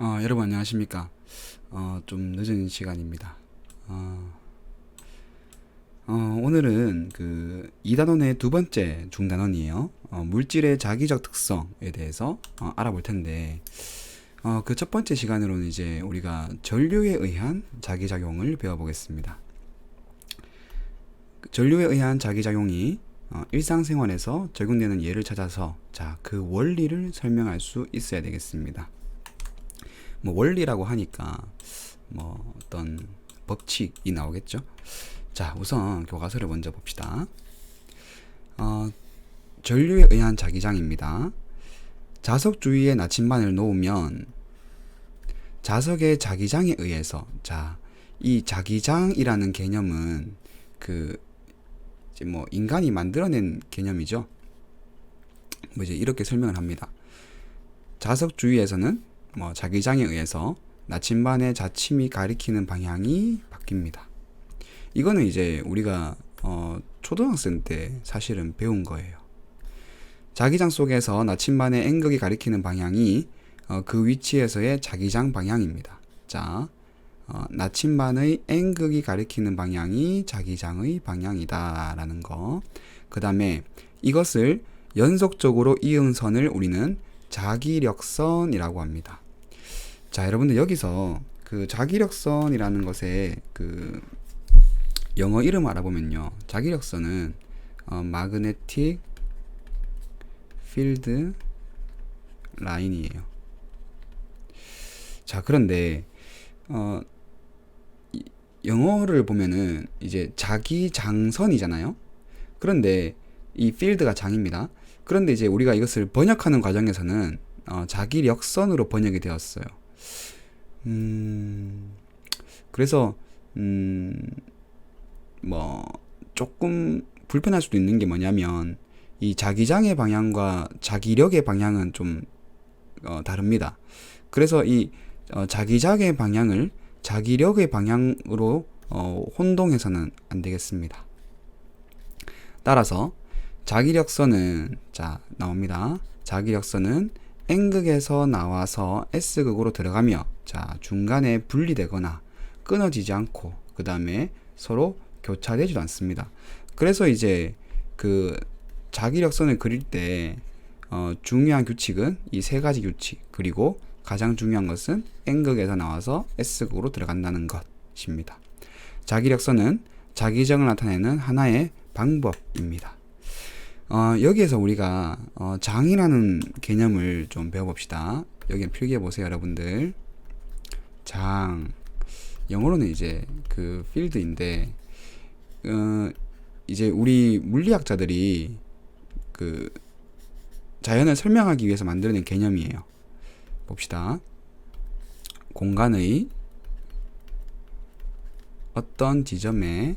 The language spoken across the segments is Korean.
어, 여러분 안녕하십니까? 어, 좀 늦은 시간입니다. 어, 어, 오늘은 그 2단원의 두 번째 중단원이에요. 어, 물질의 자기적 특성에 대해서 어, 알아볼 텐데, 어, 그 첫 번째 시간으로는 이제 우리가 전류에 의한 자기작용을 배워보겠습니다. 그 전류에 의한 자기작용이 어, 일상생활에서 적용되는 예를 찾아서 자, 그 원리를 설명할 수 있어야 되겠습니다. 뭐 원리라고 하니까 뭐 어떤 법칙이 나오겠죠. 자, 우선 교과서를 먼저 봅시다. 어, 전류에 의한 자기장입니다. 자석 주위에 나침반을 놓으면 자석의 자기장에 의해서 자, 이 자기장이라는 개념은 그 이제 뭐 인간이 만들어낸 개념이죠. 뭐 이제 이렇게 설명을 합니다. 자석 주위에서는 뭐 자기장에 의해서 나침반의 자침이 가리키는 방향이 바뀝니다. 이거는 이제 우리가 어, 초등학생 때 사실은 배운 거예요. 자기장 속에서 나침반의 N극이 가리키는 방향이 어, 그 위치에서의 자기장 방향입니다. 자, 어, 나침반의 N극이 가리키는 방향이 자기장의 방향이다 라는 거. 그 다음에 이것을 연속적으로 이은 선을 우리는 자기력선이라고 합니다. 자, 여러분들 여기서 그 자기력선이라는 것에 그 영어 이름 알아보면요. 자기력선은 어, magnetic field 라인이에요. 자, 그런데 어, 이- 영어를 보면은 이제 자기 장선이잖아요. 그런데 이 필드가 장입니다. 그런데 이제 우리가 이것을 번역하는 과정에서는 어, 자기력선으로 번역이 되었어요. 음, 그래서 음, 뭐 조금 불편할 수도 있는 게 뭐냐면 이 자기장의 방향과 자기력의 방향은 좀 어, 다릅니다. 그래서 이 어, 자기장의 방향을 자기력의 방향으로 어, 혼동해서는 안 되겠습니다. 따라서 자기력선은 자 나옵니다. 자기력선은 N극에서 나와서 S극으로 들어가며 자 중간에 분리되거나 끊어지지 않고 그 다음에 서로 교차되지도 않습니다. 그래서 이제 그 자기력선을 그릴 때 어, 중요한 규칙은 이 세 가지 규칙 그리고 가장 중요한 것은 N극에서 나와서 S극으로 들어간다는 것입니다. 자기력선은 자기정을 나타내는 하나의 방법입니다. 어, 여기에서 우리가 어, 장이라는 개념을 좀 배워봅시다. 여기 필기해 보세요, 여러분들. 장 영어로는 이제 그 필드인데 어, 이제 우리 물리학자들이 그 자연을 설명하기 위해서 만들어낸 개념이에요. 봅시다. 공간의 어떤 지점에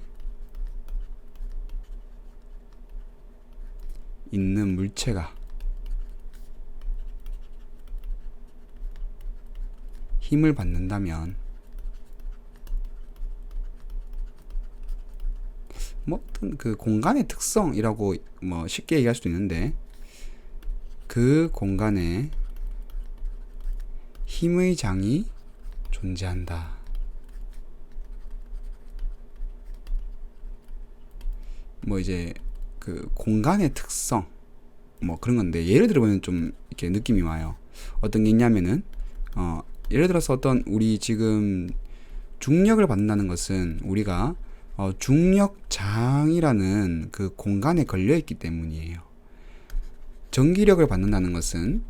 있는 물체가 힘을 받는다면 뭐 어떤 그 공간의 특성이라고 뭐 쉽게 얘기할 수도 있는데 그 공간에 힘의 장이 존재한다. 뭐 이제 그 공간의 특성 뭐 그런 건데 예를 들어보면 좀 이렇게 느낌이 와요. 어떤 게 있냐면은 어 예를 들어서 어떤 우리 지금 중력을 받는다는 것은 우리가 어 중력장이라는 그 공간에 걸려 있기 때문이에요. 전기력을 받는다는 것은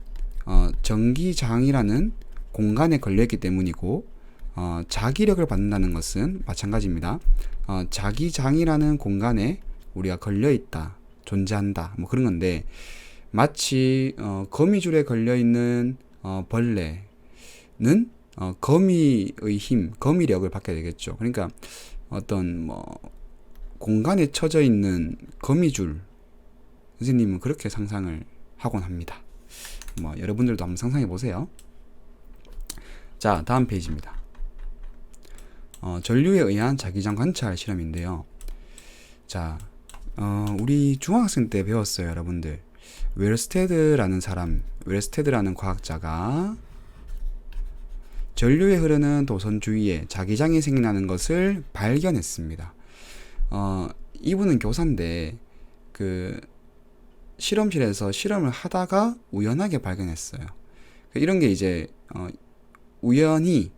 어 전기장이라는 공간에 걸려 있기 때문이고 어 자기력을 받는다는 것은 마찬가지입니다. 어 자기장이라는 공간에 우리가 걸려 있다, 존재한다, 뭐 그런 건데 마치 어, 거미줄에 걸려 있는 어, 벌레는 어, 거미의 힘, 거미력을 받게 되겠죠. 그러니까 어떤 뭐 공간에 처져 있는 거미줄 선생님은 그렇게 상상을 하곤 합니다. 뭐 여러분들도 한번 상상해 보세요. 자, 다음 페이지입니다. 어, 전류에 의한 자기장 관찰 실험인데요. 자, 어, 우리 중학생 때 배웠어요, 여러분들. 웰스테드라는 사람, 웰스테드라는 과학자가 전류에 흐르는 도선 주위에 자기장이 생겨나는 것을 발견했습니다. 어, 이분은 교사인데 그 실험실에서 실험을 하다가 우연하게 발견했어요. 이런 게 이제 어, 우연히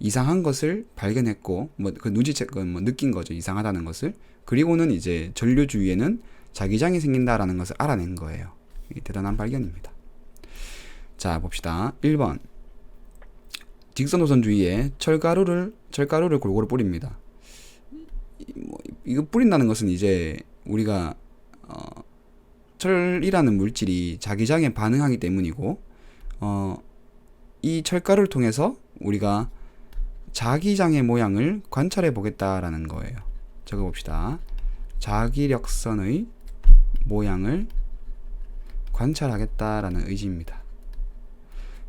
이상한 것을 발견했고 뭐 그 눈치채 뭐 느낀 거죠 이상하다는 것을 그리고는 이제 전류 주위에는 자기장이 생긴다라는 것을 알아낸 거예요. 대단한 발견입니다. 자 봅시다. 1번 직선 노선 주위에 철가루를 철가루를 골고루 뿌립니다. 뭐, 이거 뿌린다는 것은 이제 우리가 어, 철이라는 물질이 자기장에 반응하기 때문이고 어, 이 철가루를 통해서 우리가 자기장의 모양을 관찰해 보겠다라는 거예요. 적어 봅시다. 자기력선의 모양을 관찰하겠다라는 의지입니다.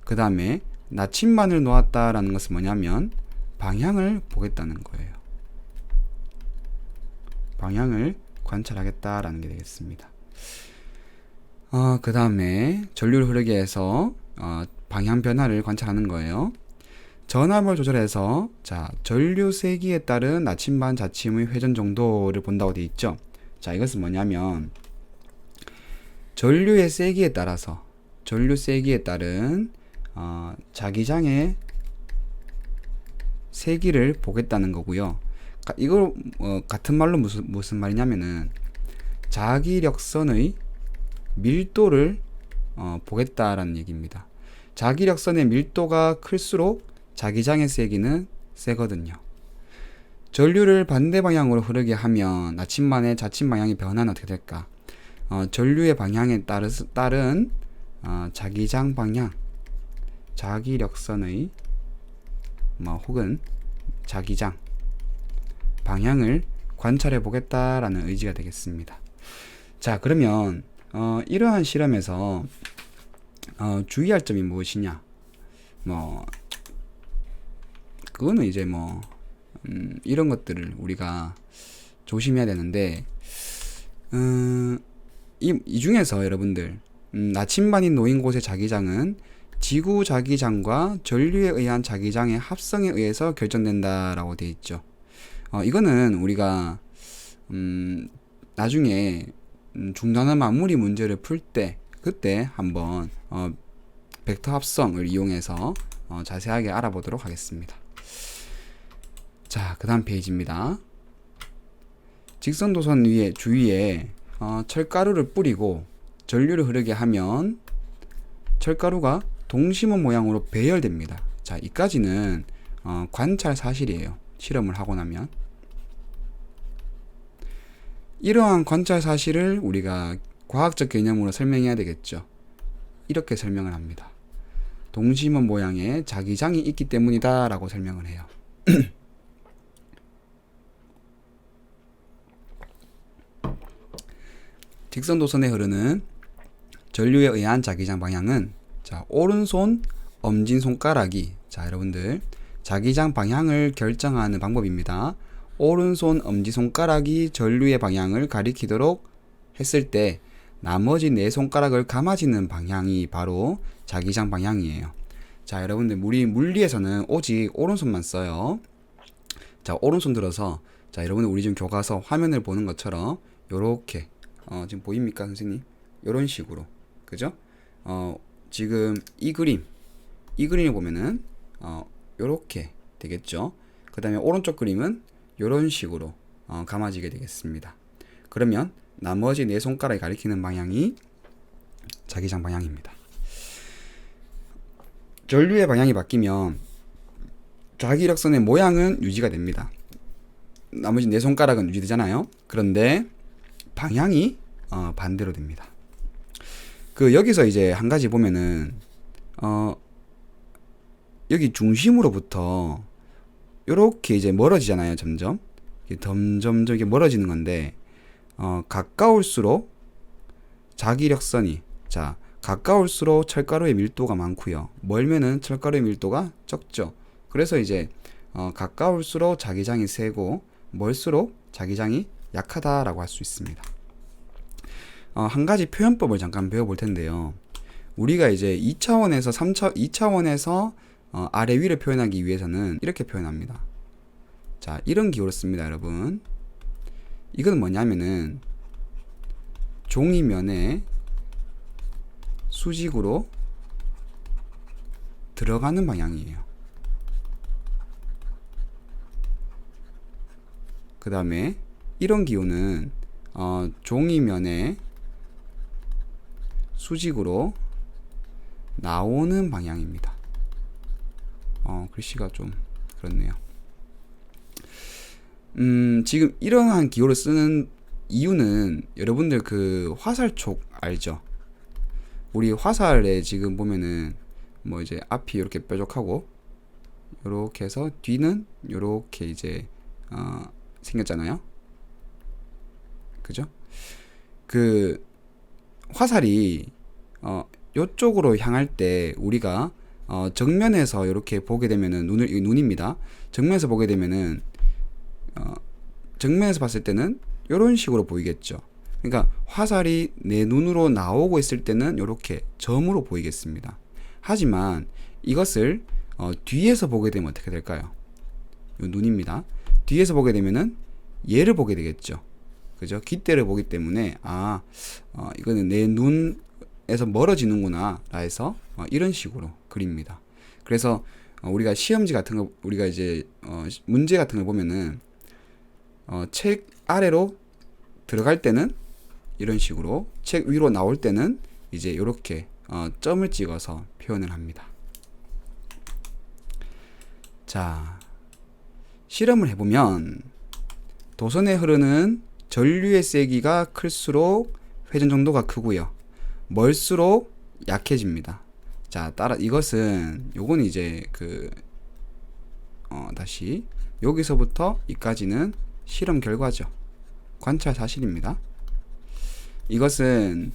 그 다음에 나침반을 놓았다라는 것은 뭐냐면 방향을 보겠다는 거예요. 방향을 관찰하겠다라는 게 되겠습니다. 어, 그 다음에 전류를 흐르게 해서 어, 방향 변화를 관찰하는 거예요. 전압을 조절해서 자 전류 세기에 따른 나침반 자침의 회전 정도를 본다고 되어 있죠. 자 이것은 뭐냐면 전류의 세기에 따라서 전류 세기에 따른 어, 자기장의 세기를 보겠다는 거고요. 이걸 어, 같은 말로 무슨 무슨 말이냐면은 자기력선의 밀도를 어, 보겠다라는 얘기입니다. 자기력선의 밀도가 클수록 자기장의 세기는 세거든요. 전류를 반대 방향으로 흐르게 하면 나침반의 자침 방향의 변화는 어떻게 될까? 어, 전류의 방향에 따르, 따른 어, 자기장 방향, 자기력선의 뭐 혹은 자기장 방향을 관찰해 보겠다라는 의지가 되겠습니다. 자, 그러면 어, 이러한 실험에서 어, 주의할 점이 무엇이냐? 뭐 그거는 이제 뭐 음, 이런 것들을 우리가 조심해야 되는데 음, 이, 이 중에서 여러분들 음, 나침반이 놓인 곳의 자기장은 지구 자기장과 전류에 의한 자기장의 합성에 의해서 결정된다라고 되어 있죠. 어, 이거는 우리가 음, 나중에 음, 중단화 마무리 문제를 풀 때 그때 한번 어, 벡터 합성을 이용해서 어, 자세하게 알아보도록 하겠습니다. 자, 그 다음 페이지입니다. 직선 도선 위에 주위에 어, 철가루를 뿌리고 전류를 흐르게 하면 철가루가 동심원 모양으로 배열됩니다. 자, 이까지는 어, 관찰 사실이에요. 실험을 하고 나면. 이러한 관찰 사실을 우리가 과학적 개념으로 설명해야 되겠죠. 이렇게 설명을 합니다. 동심원 모양의 자기장이 있기 때문이다 라고 설명을 해요. 직선 도선에 흐르는 전류에 의한 자기장 방향은 자, 오른손 엄진 손가락이 자, 여러분들 자기장 방향을 결정하는 방법입니다. 오른손 엄지 손가락이 전류의 방향을 가리키도록 했을 때 나머지 네 손가락을 감아지는 방향이 바로 자기장 방향이에요. 자, 여러분들 우리 물리에서는 오직 오른손만 써요. 자, 오른손 들어서 자, 여러분들 우리 지금 교과서 화면을 보는 것처럼 요렇게 어, 지금 보입니까, 선생님? 요런 식으로. 그죠? 어, 지금 이 그림 이 그림을 보면은 어, 요렇게 되겠죠. 그 다음에 오른쪽 그림은 요런 식으로 어, 감아지게 되겠습니다. 그러면 나머지 네 손가락이 가리키는 방향이 자기장 방향입니다. 전류의 방향이 바뀌면 자기력선의 모양은 유지가 됩니다. 나머지 네 손가락은 유지되잖아요. 그런데 방향이 어, 반대로 됩니다. 그 여기서 이제 한 가지 보면은 어 여기 중심으로부터 이렇게 이제 멀어지잖아요, 점점. 점점 저게 멀어지는 건데 어, 가까울수록 자기력선이 자 가까울수록 철가루의 밀도가 많고요. 멀면은 철가루의 밀도가 적죠. 그래서 이제 어, 가까울수록 자기장이 세고 멀수록 자기장이 약하다라고 할 수 있습니다. 어, 한 가지 표현법을 잠깐 배워볼 텐데요. 우리가 이제 2차원에서 3차, 2차원에서 어, 아래 위를 표현하기 위해서는 이렇게 표현합니다. 자, 이런 기호를 씁니다, 여러분. 이건 뭐냐면은 종이면에 수직으로 들어가는 방향이에요. 그 다음에 이런 기호는 어, 종이면에 수직으로 나오는 방향입니다. 어, 글씨가 좀 그렇네요. 음, 지금 이러한 기호를 쓰는 이유는 여러분들 그 화살촉 알죠? 우리 화살에 지금 보면은 뭐 이제 앞이 이렇게 뾰족하고 이렇게 해서 뒤는 이렇게 이제 어, 생겼잖아요. 그죠? 그 화살이 어 요쪽으로 향할 때 우리가 어 정면에서 이렇게 보게 되면은 눈을 이 눈입니다. 정면에서 보게 되면은 어 정면에서 봤을 때는 이런 식으로 보이겠죠. 그러니까 화살이 내 눈으로 나오고 있을 때는 이렇게 점으로 보이겠습니다. 하지만 이것을 어, 뒤에서 보게 되면 어떻게 될까요? 이 눈입니다. 뒤에서 보게 되면은 얘를 보게 되겠죠. 그죠? 깃대를 보기 때문에 아 어, 이거는 내 눈에서 멀어지는구나 라 해서 어, 이런 식으로 그립니다. 그래서 어, 우리가 시험지 같은 거 우리가 이제 어, 문제 같은 걸 보면은 어, 책 아래로 들어갈 때는 이런 식으로 책 위로 나올 때는 이제 이렇게 어, 점을 찍어서 표현을 합니다. 자, 실험을 해보면 도선에 흐르는 전류의 세기가 클수록 회전 정도가 크고요. 멀수록 약해집니다. 자, 따라 이것은 요건 이제 그 어, 다시 여기서부터 이까지는 실험 결과죠. 관찰 사실입니다. 이것은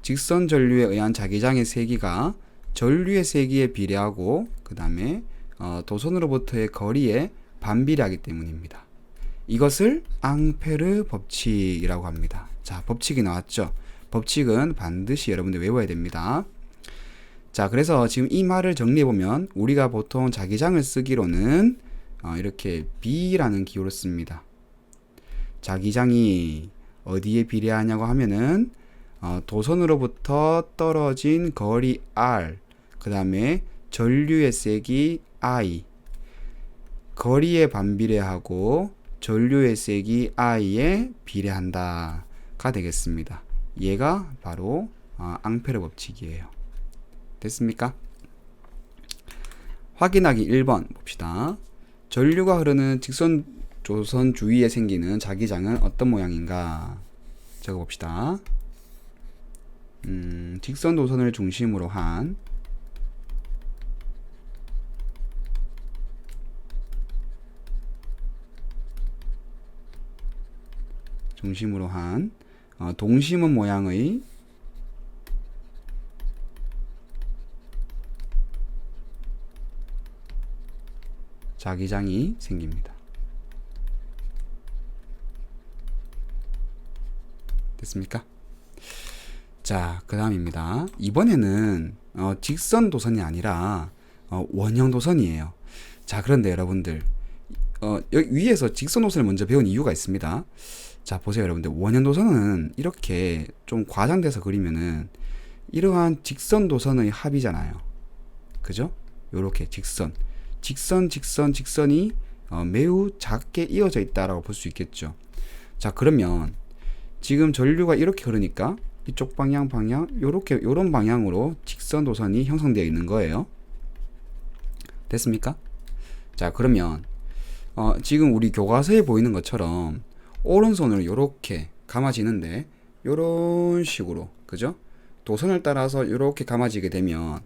직선 전류에 의한 자기장의 세기가 전류의 세기에 비례하고 그 다음에 어, 도선으로부터의 거리에 반비례하기 때문입니다. 이것을 앙페르 법칙이라고 합니다. 자, 법칙이 나왔죠. 법칙은 반드시 여러분들 외워야 됩니다. 자, 그래서 지금 이 말을 정리해 보면 우리가 보통 자기장을 쓰기로는 어, 이렇게 B라는 기호를 씁니다. 자기장이 어디에 비례하냐고 하면은 어, 도선으로부터 떨어진 거리 R, 그 다음에 전류의 세기 I, 거리에 반비례하고 전류의 세기 I에 비례한다 가 되겠습니다. 얘가 바로 어, 앙페르 법칙이에요. 됐습니까? 확인하기 1번 봅시다. 전류가 흐르는 직선 조선 주위에 생기는 자기장은 어떤 모양인가? 적어봅시다. 음, 직선 도선을 중심으로 한 중심으로 한 어, 동심원 모양의 자기장이 생깁니다. 됐습니까? 자, 그 다음입니다. 이번에는 어, 직선 도선이 아니라 어, 원형 도선이에요. 자, 그런데 여러분들 어, 여기 위에서 직선 도선을 먼저 배운 이유가 있습니다. 자, 보세요, 여러분들. 원형 도선은 이렇게 좀 과장돼서 그리면은 이러한 직선 도선의 합이잖아요. 그죠? 요렇게 직선. 직선, 직선, 직선이 어, 매우 작게 이어져 있다라고 볼 수 있겠죠. 자, 그러면 지금 전류가 이렇게 흐르니까 이쪽 방향 방향 요렇게 요런 방향으로 직선 도선이 형성되어 있는 거예요. 됐습니까? 자, 그러면 어, 지금 우리 교과서에 보이는 것처럼 오른손을 요렇게 감아지는데 요런 식으로 그죠? 도선을 따라서 요렇게 감아지게 되면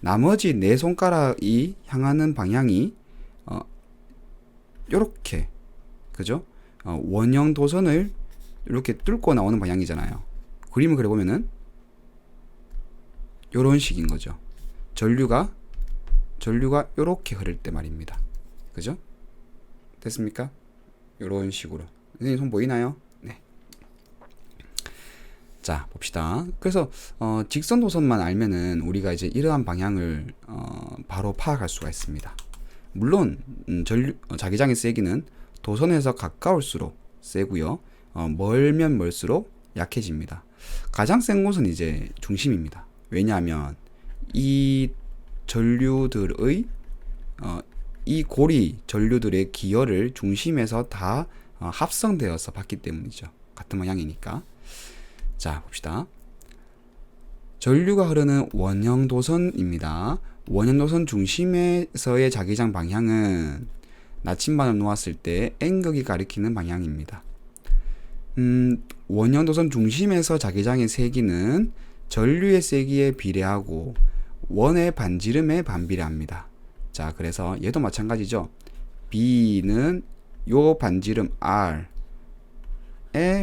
나머지 네 손가락이 향하는 방향이 어, 요렇게 그죠? 어, 원형 도선을 이렇게 뚫고 나오는 방향이잖아요. 그림을 그려보면은 요런 식인 거죠. 전류가 전류가 요렇게 흐를 때 말입니다. 그죠? 됐습니까? 요런 식으로. 선생님 손 보이나요? 네. 자, 봅시다. 그래서 어, 직선 도선만 알면은 우리가 이제 이러한 방향을 어, 바로 파악할 수가 있습니다. 물론 음, 전류, 어, 자기장의 세기는 도선에서 가까울수록 세고요. 어, 멀면 멀수록 약해집니다. 가장 센 곳은 이제 중심입니다. 왜냐하면 이 전류들의 어, 이 고리 전류들의 기혈을 중심에서 다 어, 합성되어서 봤기 때문이죠. 같은 모양이니까. 자, 봅시다. 전류가 흐르는 원형 도선입니다. 원형 도선 중심에서의 자기장 방향은 나침반을 놓았을 때 N극이 가리키는 방향입니다. 음, 원형 도선 중심에서 자기장의 세기는 전류의 세기에 비례하고 원의 반지름에 반비례합니다. 자, 그래서 얘도 마찬가지죠. B는 요 반지름 R에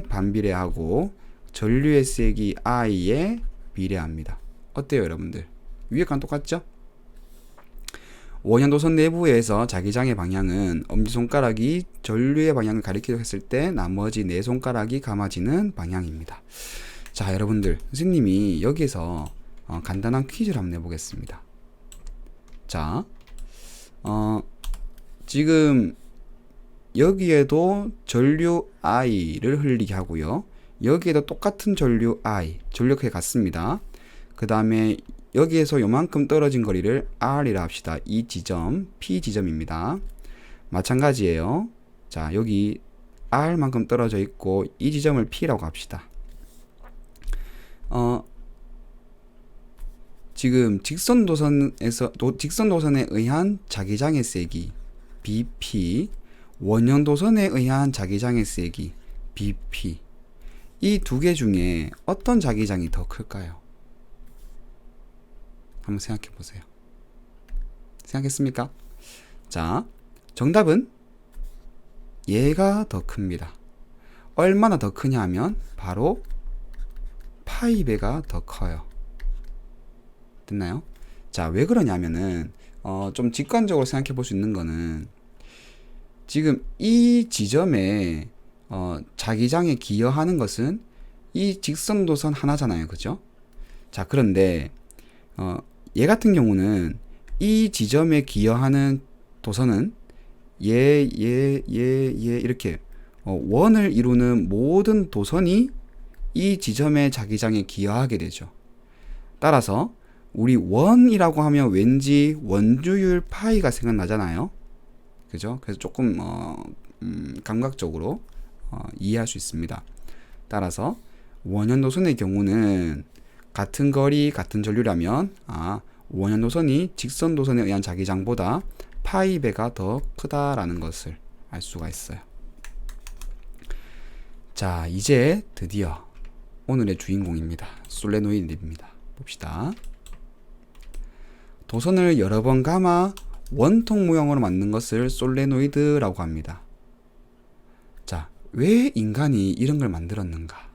반비례하고 전류의 세기 I에 비례합니다. 어때요, 여러분들? 위에 건 똑같죠? 원형도선 내부에서 자기장의 방향은 엄지손가락이 전류의 방향을 가리키려 했을 때 나머지 네 손가락이 감아지는 방향입니다. 자, 여러분들, 선생님이 여기서 어, 간단한 퀴즈를 한번 내보겠습니다. 자, 어, 지금 여기에도 전류 I를 흘리게 하고요. 여기에도 똑같은 전류 I, 전력회 같습니다. 그 다음에 여기에서 요만큼 떨어진 거리를 R이라 합시다. 이 지점, P 지점입니다. 마찬가지예요. 자, 여기 R만큼 떨어져 있고 이 지점을 P라고 합시다. 어, 지금 직선 도선에서 도, 직선 도선에 의한 자기장의 세기 BP, 원형 도선에 의한 자기장의 세기 BP 이 두 개 중에 어떤 자기장이 더 클까요? 한번 생각해 보세요. 생각했습니까? 자, 정답은 얘가 더 큽니다. 얼마나 더 크냐 하면 바로 파이 배가 더 커요. 됐나요? 자, 왜 그러냐면은 어, 좀 직관적으로 생각해 볼 수 있는 거는 지금 이 지점에 어, 자기장에 기여하는 것은 이 직선 도선 하나잖아요. 그죠? 자, 그런데 어, 얘 같은 경우는 이 지점에 기여하는 도선은 얘, 얘, 얘, 얘 이렇게 어, 원을 이루는 모든 도선이 이 지점의 자기장에 기여하게 되죠. 따라서 우리 원이라고 하면 왠지 원주율 파이가 생각나잖아요. 그죠? 그래서 조금 어, 음, 감각적으로 어, 이해할 수 있습니다. 따라서 원형 노선의 경우는 같은 거리 같은 전류라면 아 원형 노선이 직선 노선에 의한 자기장보다 파이 배가 더 크다라는 것을 알 수가 있어요. 자 이제 드디어 오늘의 주인공입니다. 솔레노이드입니다. 봅시다. 도선을 여러 번 감아 원통 모형으로 만든 것을 솔레노이드라고 합니다. 자, 왜 인간이 이런 걸 만들었는가?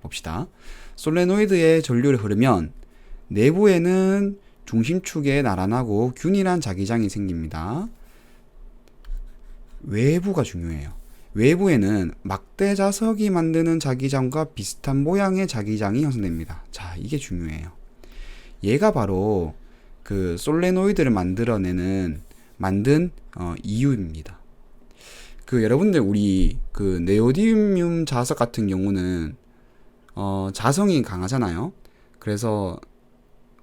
봅시다. 솔레노이드의 전류를 흐르면 내부에는 중심축에 나란하고 균일한 자기장이 생깁니다. 외부가 중요해요. 외부에는 막대 자석이 만드는 자기장과 비슷한 모양의 자기장이 형성됩니다. 자, 이게 중요해요. 얘가 바로 그 솔레노이드를 만들어내는 만든 어, 이유입니다. 그 여러분들 우리 그 네오디뮴 자석 같은 경우는 어, 자성이 강하잖아요. 그래서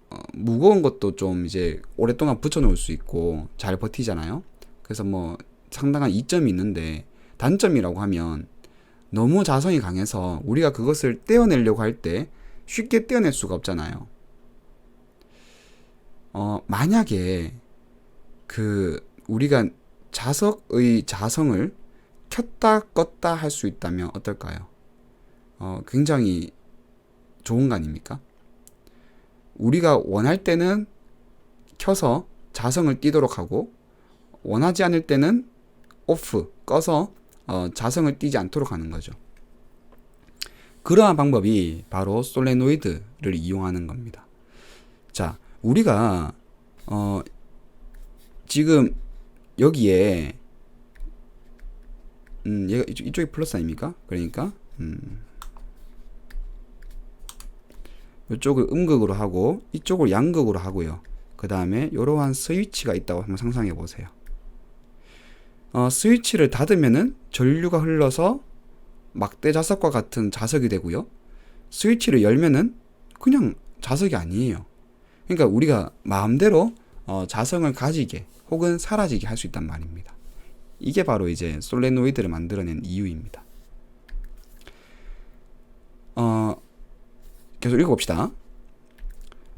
어, 무거운 것도 좀 이제 오랫동안 붙여놓을 수 있고 잘 버티잖아요. 그래서 뭐 상당한 이점이 있는데 단점이라고 하면 너무 자성이 강해서 우리가 그것을 떼어내려고 할 때 쉽게 떼어낼 수가 없잖아요. 어, 만약에 그 우리가 자석의 자성을 켰다 껐다 할 수 있다면 어떨까요? 어, 굉장히 좋은 거 아닙니까? 우리가 원할 때는 켜서 자성을 띄도록 하고 원하지 않을 때는 오프 꺼서 어, 자성을 띄지 않도록 하는 거죠. 그러한 방법이 바로 솔레노이드를 이용하는 겁니다. 자, 우리가 어, 지금 여기에 음, 얘가 이쪽, 이쪽이 플러스 아닙니까? 그러니까 음, 이쪽을 음극으로 하고 이쪽을 양극으로 하고요. 그 다음에 이러한 스위치가 있다고 한번 상상해 보세요. 어, 스위치를 닫으면은 전류가 흘러서 막대 자석과 같은 자석이 되고요. 스위치를 열면은 그냥 자석이 아니에요. 그러니까 우리가 마음대로 어, 자성을 가지게 혹은 사라지게 할 수 있단 말입니다. 이게 바로 이제 솔레노이드를 만들어낸 이유입니다. 어, 계속 읽어봅시다.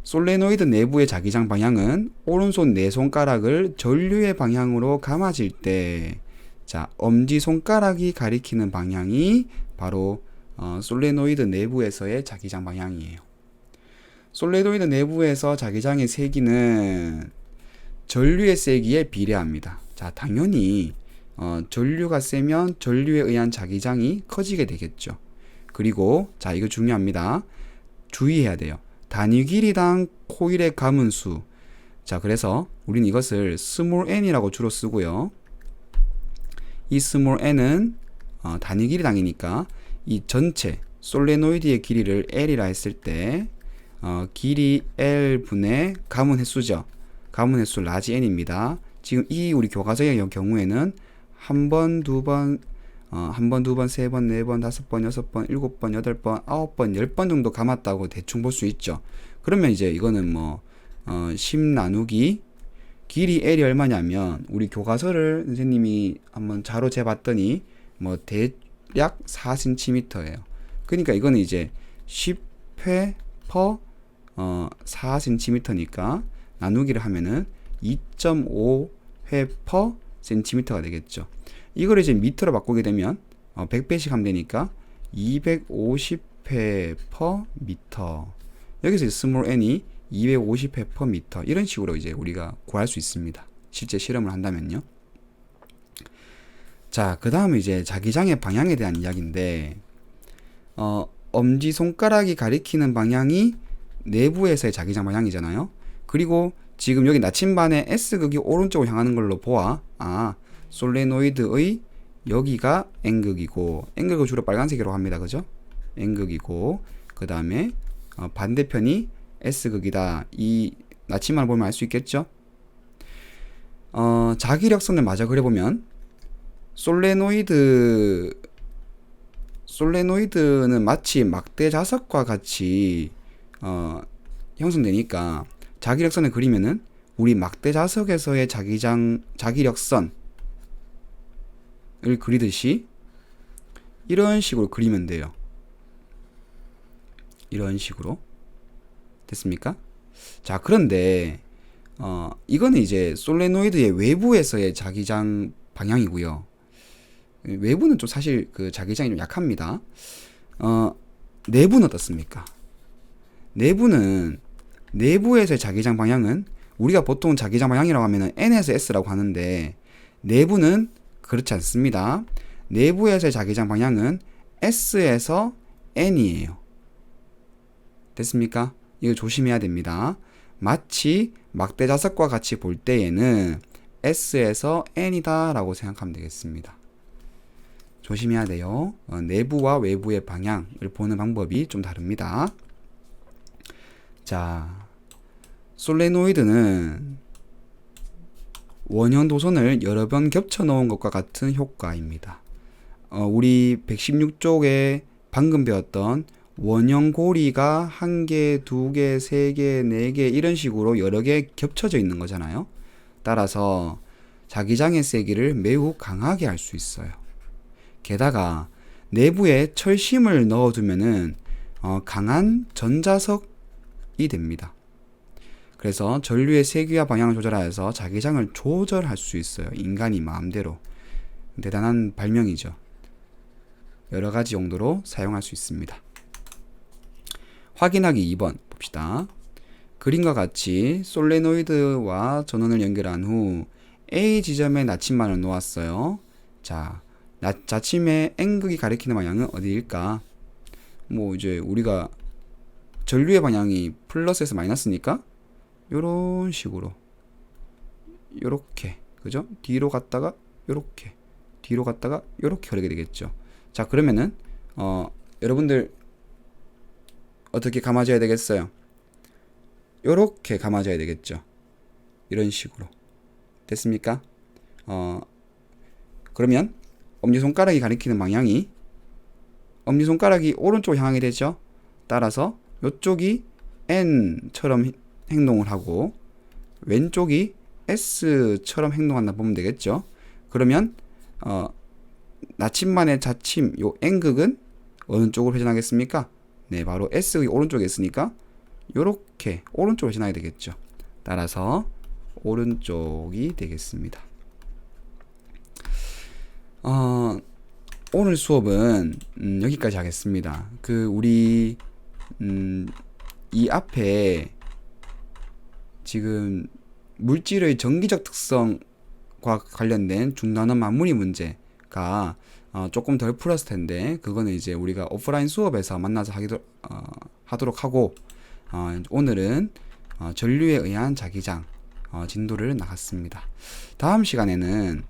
솔레노이드 내부의 자기장 방향은 오른손 네 손가락을 전류의 방향으로 감아질 때, 자, 엄지 손가락이 가리키는 방향이 바로 어, 솔레노이드 내부에서의 자기장 방향이에요. 솔레노이드 내부에서 자기장의 세기는 전류의 세기에 비례합니다. 자, 당연히 어, 전류가 세면 전류에 의한 자기장이 커지게 되겠죠. 그리고 자, 이거 중요합니다. 주의해야 돼요. 단위 길이당 코일의 감은 수. 자, 그래서 우리는 이것을 스몰 n이라고 주로 쓰고요. 이 스몰 n은 어, 단위 길이당이니까 이 전체 솔레노이드의 길이를 L이라 했을 때 어, 길이 L 분의 감은 횟수죠. 감은 횟수 라지 n입니다. 지금 이 우리 교과서의 경우에는 한 번, 두 번, 어, 한 번, 두 번, 세 번, 네 번, 다섯 번, 여섯 번, 일곱 번, 여덟 번, 아홉 번, 열 번 정도 감았다고 대충 볼 수 있죠. 그러면 이제 이거는 뭐, 어, 10 나누기 길이 L이 얼마냐면 우리 교과서를 선생님이 한번 자로 재봤더니 뭐 대략 4cm예요. 그러니까 이거는 이제 10회 퍼 어, 4cm니까 나누기를 하면은 2.5회 퍼 cm가 되겠죠. 이걸 이제 미터로 바꾸게 되면 어, 100배씩 하면 되니까 250회 퍼 미터. 여기서 스몰 n이 250회 퍼 미터 이런 식으로 이제 우리가 구할 수 있습니다. 실제 실험을 한다면요. 자, 그 다음에 이제 자기장의 방향에 대한 이야기인데, 어, 엄지 손가락이 가리키는 방향이 내부에서의 자기장 방향이잖아요. 그리고 지금 여기 나침반의 S극이 오른쪽을 향하는 걸로 보아, 아, 솔레노이드의 여기가 N극이고, N극을 주로 빨간색으로 합니다. 그죠? N극이고, 그 다음에 어, 반대편이 S극이다. 이 나침반을 보면 알 수 있겠죠? 어, 자기력선을 마저 그려보면 솔레노이드 솔레노이드는 마치 막대 자석과 같이 어, 형성되니까 자기력선을 그리면은 우리 막대 자석에서의 자기장 자기력선을 그리듯이 이런 식으로 그리면 돼요. 이런 식으로 됐습니까? 자 그런데 어, 이거는 이제 솔레노이드의 외부에서의 자기장 방향이고요. 외부는 좀 사실 그 자기장이 좀 약합니다. 어, 내부는 어떻습니까? 내부는 내부에서의 자기장 방향은 우리가 보통 자기장 방향이라고 하면 n에서 s라고 하는데 내부는 그렇지 않습니다. 내부에서의 자기장 방향은 s에서 n이에요. 됐습니까? 이거 조심해야 됩니다. 마치 막대 자석과 같이 볼 때에는 s에서 n이다 라고 생각하면 되겠습니다. 조심해야 돼요. 어, 내부와 외부의 방향을 보는 방법이 좀 다릅니다. 자, 솔레노이드는 원형 도선을 여러 번 겹쳐 놓은 것과 같은 효과입니다. 어, 우리 116쪽에 방금 배웠던 원형 고리가 한 개, 두 개, 세 개, 네 개 이런 식으로 여러 개 겹쳐져 있는 거잖아요. 따라서 자기장의 세기를 매우 강하게 할 수 있어요. 게다가 내부에 철심을 넣어두면은 어, 강한 전자석이 됩니다. 그래서 전류의 세기와 방향을 조절하여서 자기장을 조절할 수 있어요. 인간이 마음대로. 대단한 발명이죠. 여러 가지 용도로 사용할 수 있습니다. 확인하기 2번 봅시다. 그림과 같이 솔레노이드와 전원을 연결한 후 A 지점에 나침반을 놓았어요. 자, 나, 자침의 N극이 가리키는 방향은 어디일까? 뭐 이제 우리가 전류의 방향이 플러스에서 마이너스니까 요런 식으로 요렇게 그죠? 뒤로 갔다가 요렇게 뒤로 갔다가 요렇게 흐르게 되겠죠. 자 그러면은 어 여러분들 어떻게 감아줘야 되겠어요? 요렇게 감아줘야 되겠죠. 이런 식으로. 됐습니까? 어, 그러면 엄지손가락이 가리키는 방향이 엄지손가락이 오른쪽 향하게 되죠. 따라서 요쪽이 N처럼 행동을 하고 왼쪽이 S처럼 행동한다 보면 되겠죠. 그러면 어, 나침반의 자침 요 N극은 어느 쪽으로 회전하겠습니까? 네, 바로 S극이 오른쪽에 있으니까 요렇게 오른쪽으로 회전하게 되겠죠. 따라서 오른쪽이 되겠습니다. 어, 오늘 수업은 음, 여기까지 하겠습니다. 그 우리 음, 이 앞에 지금 물질의 정기적 특성과 관련된 중단원 만무리 문제가 어, 조금 덜 풀었을 텐데 그거는 이제 우리가 오프라인 수업에서 만나서 하기도, 어, 하도록 하고 어, 오늘은 어, 전류에 의한 자기장 어, 진도를 나갔습니다. 다음 시간에는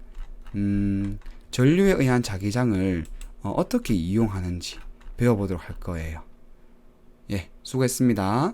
음, 전류에 의한 자기장을 어, 어떻게 이용하는지 배워보도록 할 거예요. 예, 수고했습니다.